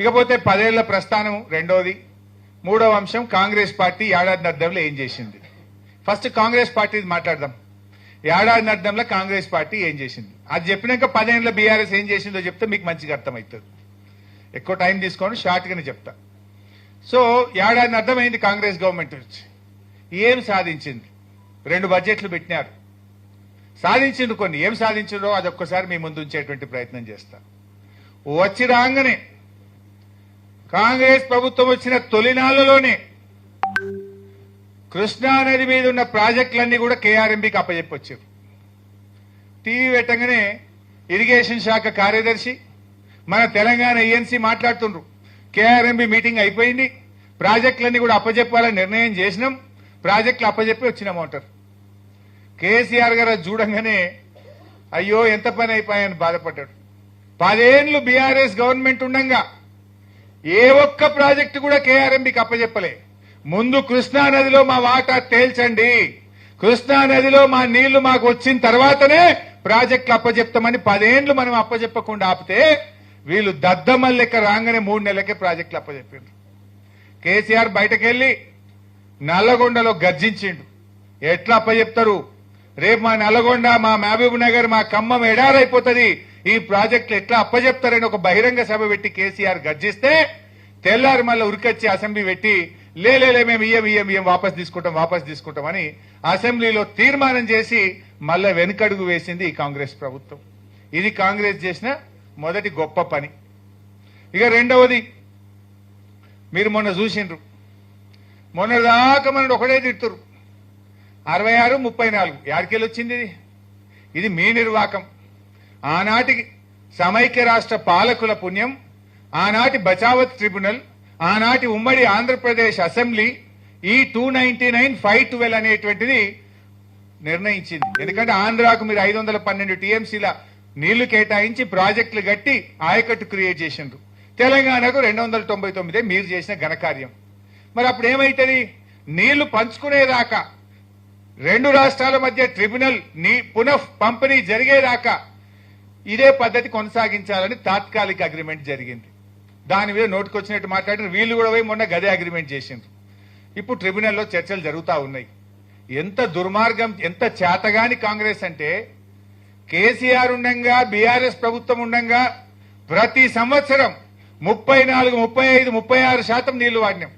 ఇకపోతే పదేళ్ళ ప్రస్థానం రెండోది. మూడవ అంశం కాంగ్రెస్ పార్టీ ఏడాది అర్థంలో ఏం చేసింది? ఫస్ట్ కాంగ్రెస్ పార్టీ మాట్లాడదాం. ఏడాది అర్థంలో కాంగ్రెస్ పార్టీ ఏం చేసింది? అది చెప్పినాక పదేళ్ళ బీఆర్ఎస్ ఏం చేసిందో చెప్తే మీకు మంచిగా అర్థమవుతుంది. ఎక్కువ టైం తీసుకొని షార్ట్గానే చెప్తా. సో ఏడాది అర్థమైంది కాంగ్రెస్ గవర్నమెంట్ నుంచి. ఏం సాధించింది? రెండు బడ్జెట్లు పెట్టినారు. సాధించిండ్రు కొన్ని. ఏం సాధించిండ్రో అది ఒక్కసారి మీ ముందు ఉంచేటువంటి ప్రయత్నం చేస్తా. వచ్చి రాగానే కాంగ్రెస్ ప్రభుత్వం వచ్చిన తొలినాళ్ళలోనే కృష్ణా నది మీద ఉన్న ప్రాజెక్టులన్నీ కూడా కేఆర్ఎంబికి అప్పచెప్పొచ్చారు. టీవీ పెట్టగానే ఇరిగేషన్ శాఖ కార్యదర్శి మన తెలంగాణ ఏఎన్సీ మాట్లాడుతుండ్రు. కేఆర్ఎంబి మీటింగ్ అయిపోయింది. ప్రాజెక్టులన్నీ కూడా అప్పచెప్పాలని నిర్ణయం చేసినాం. ప్రాజెక్టులు అప్పచెప్పి వచ్చినామంటారు కేసీఆర్ గారు చూడంగానే అయ్యో ఎంత పని అయిపోయాయని బాధపడ్డాడు. పదేండ్లు బీఆర్ఎస్ గవర్నమెంట్ ఉండంగా ఏ ఒక్క ప్రాజెక్టు కూడా కేఆర్ఎంబికి అప్పచెప్పలే ముందు కృష్ణా నదిలో మా వాటా తేల్చండి. కృష్ణా నదిలో మా నీళ్ళు మాకు వచ్చిన తర్వాతనే ప్రాజెక్టులు అప్పచెప్తామని పదేండ్లు మనం అప్పచెప్పకుండా ఆపితే వీళ్ళు దద్దమల్ లెక్క రాగానే మూడు నెలలకే ప్రాజెక్టులు అప్పచెప్పిండ్రు కేసీఆర్ బయటకెళ్ళి నల్లగొండలో గర్జించిండు. ఎట్లా అప్పచెప్తారు రేపు మా నల్లగొండ మా మహబూబ్ నగర్ మా ఖమ్మం ఎడారైపోతుంది. ఈ ప్రాజెక్టులు ఎట్లా అప్పచెప్తారని ఒక బహిరంగ సభ పెట్టి కేసీఆర్ గర్జిస్తే తెల్లారి మళ్ళీ ఉరికొచ్చి అసెంబ్లీ పెట్టి లేలే మేము ఇయ్యం ఇయ్యం ఇయ్యం వాపస్ తీసుకుంటాం వాపస్ తీసుకుంటాం అని అసెంబ్లీలో తీర్మానం చేసి మళ్ళా వెనుకడుగు వేసింది ఈ కాంగ్రెస్ ప్రభుత్వం. ఇది కాంగ్రెస్ చేసిన మొదటి గొప్ప పని. ఇక రెండవది మీరు మొన్న చూసిండ్రు. మొన్న దాకా మనం ఒకటే తిడుతురు అరవై ఆరు ముప్పై నాలుగు. యాడికెళ్ళి వచ్చింది ఇది? ఇది మీ నిర్వాకం. ఆనాటి సమైక్య రాష్ట్ర పాలకుల పుణ్యం ఆనాటి బచావత్ ట్రిబ్యునల్ ఆనాటి ఉమ్మడి ఆంధ్రప్రదేశ్ అసెంబ్లీ ఈ two ninety nine five twelve అనేటువంటిది నిర్ణయించింది. ఎందుకంటే ఆంధ్రాకు మీరు ఐదు వందల పన్నెండు టీఎంసీల నీళ్ళు కేటాయించి ప్రాజెక్టులు కట్టి ఆయకట్టు క్రియేట్ చేసిండ్రు. తెలంగాణకు రెండు వందల తొంభై తొమ్మిదే మీరు చేసిన ఘనకార్యం. మరి అప్పుడు ఏమైతుంది? నీళ్ళు పంచుకునేదాకా రెండు రాష్ట్రాల మధ్య ట్రిబ్యునల్ నీ పునః పంపిణీ జరిగేదాకా ఇదే పద్ధతి కొనసాగించాలని తాత్కాలిక అగ్రిమెంట్ జరిగింది. దాని మీద నోటుకొచ్చినట్టు మాట్లాడిన వీళ్ళు కూడా పోయి మొన్న గదే అగ్రిమెంట్ చేసిండ్రు. ఇప్పుడు ట్రిబ్యునల్లో చర్చలు జరుగుతూ ఉన్నాయి. ఎంత దుర్మార్గం ఎంత చేతగాని కాంగ్రెస్ అంటే కేసీఆర్ ఉండంగా బీఆర్ఎస్ ప్రభుత్వం ఉండంగా ప్రతి సంవత్సరం ముప్పై నాలుగు ముప్పై ఐదు ముప్పై ఆరు శాతం నీళ్ళు వాడినాం.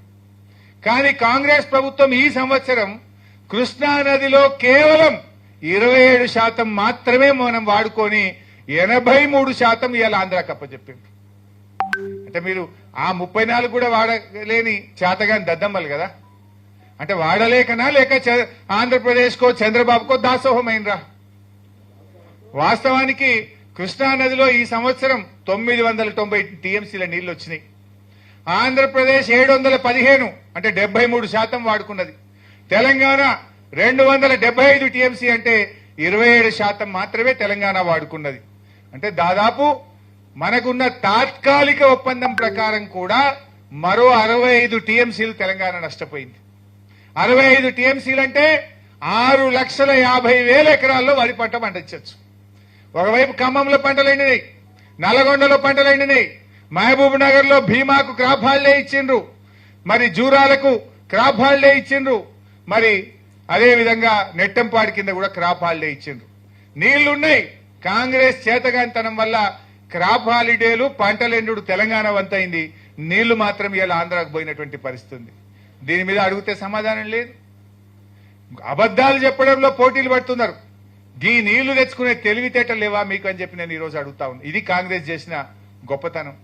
కానీ కాంగ్రెస్ ప్రభుత్వం ఈ సంవత్సరం కృష్ణా నదిలో కేవలం ఇరవై ఏడు శాతం మాత్రమే మనం వాడుకొని ఎనభై మూడు శాతం ఇవాళ ఆంధ్రాకి అప్పచెప్పింది అంటే మీరు ఆ ముప్పై నాలుగు కూడా వాడలేని చేతగాని దద్దమ్మలు కదా? అంటే వాడలేకనా లేక చ- ఆంధ్రప్రదేశ్కో చంద్రబాబుకో దాసోహమైనరా వాస్తవానికి కృష్ణా నదిలో ఈ సంవత్సరం తొమ్మిది వందల తొంభై టీఎంసీల నీళ్ళు వచ్చినాయి ఆంధ్రప్రదేశ్ ఏడు వందల పదిహేను అంటే డెబ్బై మూడు శాతం వాడుకున్నది. తెలంగాణ రెండు వందల డెబ్బై ఐదు టీఎంసీ అంటే ఇరవై ఏడు శాతం మాత్రమే తెలంగాణ వాడుకున్నది. అంటే దాదాపు మనకున్న తాత్కాలిక ఒప్పందం ప్రకారం కూడా మరో అరవై ఐదు టీఎంసీలు తెలంగాణ నష్టపోయింది. అరవై ఐదు టీఎంసీలు అంటే ఆరు లక్షల యాభై వేల ఎకరాల్లో వరి పంట పండించవచ్చు ఒకవైపు ఖమ్మంలో పంటలు ఎండినాయి నల్గొండలో పంటలు ఎండినాయి మహబూబ్ నగర్లో భీమాకు క్రాప్ హాలిడే ఇచ్చిండ్రు మరి జూరాలకు క్రాప్ హాలిడే ఇచ్చిండ్రు మరి అదే విధంగా నెట్టంపాడి కింద కూడా క్రాప్ హాలిడే ఇచ్చిండ్రు. నీళ్ళున్నాయి కాంగ్రెస్ చేతగాంతనం వల్ల క్రాప్ హాలిడేలు పంటలెండు తెలంగాణ వంతైంది. నీళ్ళు మాత్రం ఇలా ఆంధ్రాకు పోయినటువంటి పరిస్థితి దీని మీద అడిగితే సమాధానం లేదు. అబద్ధాలు చెప్పడంలో పోటీలు పడుతున్నారు. ఈ నీళ్ళు తెచ్చుకునే తెలివితేటలు లేవా మీకు అని చెప్పి నేను ఈరోజు రోజు అడుగుతా ఉన్నాను ఇది కాంగ్రెస్ చేసిన గొప్పతనం.